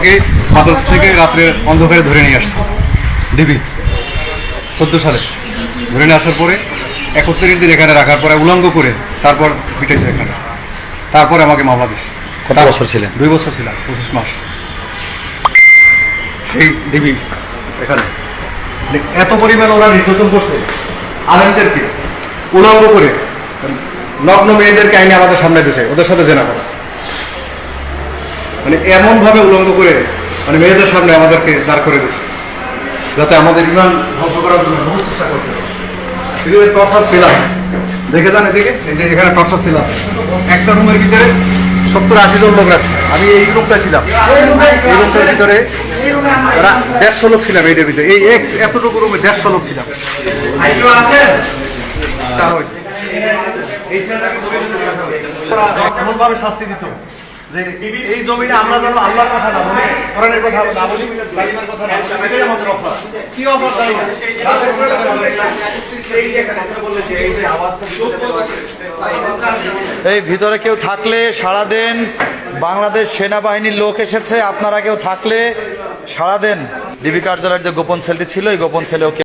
আমাকে মাদ্রাসা থেকে রাত্রে অন্ধকারে ধরে নিয়ে আসছে। ডিবি চোদ্দ সালে। ধরে নিয়ে আসার পরে একত্রিশ দিন এখানে রাখার পরে উলঙ্গ করে তারপর পিটাইছে এখানে। তারপরে আমাকে মামলা দিছে। কত বছর ছিলেন? দুই বছর ছিলাম পঁচিশ মাস। সেই ডিবি এখানে। মানে এত পরিমাণ ওরা নির্যাতন করছে আলেমদেরকে উলঙ্গ করে নগ্ন মেয়েদেরকে আইনে আমাদের সামনে দিছে ওদের সাথে জেনা করা। মানে এমন ভাবে উলঙ্গ করে মানে মেয়েদের সামনে আমাদেরকে দাঁড় করে দিচ্ছে। যাতে আমাদের ইমান ধ্বংস করার জন্য বহু চেষ্টা করছে। টর্চার ছিলাম দেখে যান এদিকে, এই যে এখানে টর্চার ছিলাম একটা রুমের ভিতরে সত্তর আশি জন লোক রাখছে আমি এই রুমটায় ছিলাম। এই রুমটার ভিতরে দেড়শো লোক ছিলাম এইটার ভিতরে এই এক, এতটুকু রুমে দেড়শো লোক ছিলাম। এমনভাবে শাস্তি দিত এই জমিটা আমরা আল্লাহর কথা না বলি, কোরআনের কথা না বলি কথা না বলি, এটাই আমাদের অফার কি অফার তাই? এই ভিতরে কেউ থাকলে সাড়া দেন। বাংলাদেশ সেনাবাহিনীর লোক এসেছে, আপনারা কেউ থাকলে সাড়া দেন। ডিবি কার্যালয়ের যে গোপন সেলটি ছিল, এই গোপন সেলেও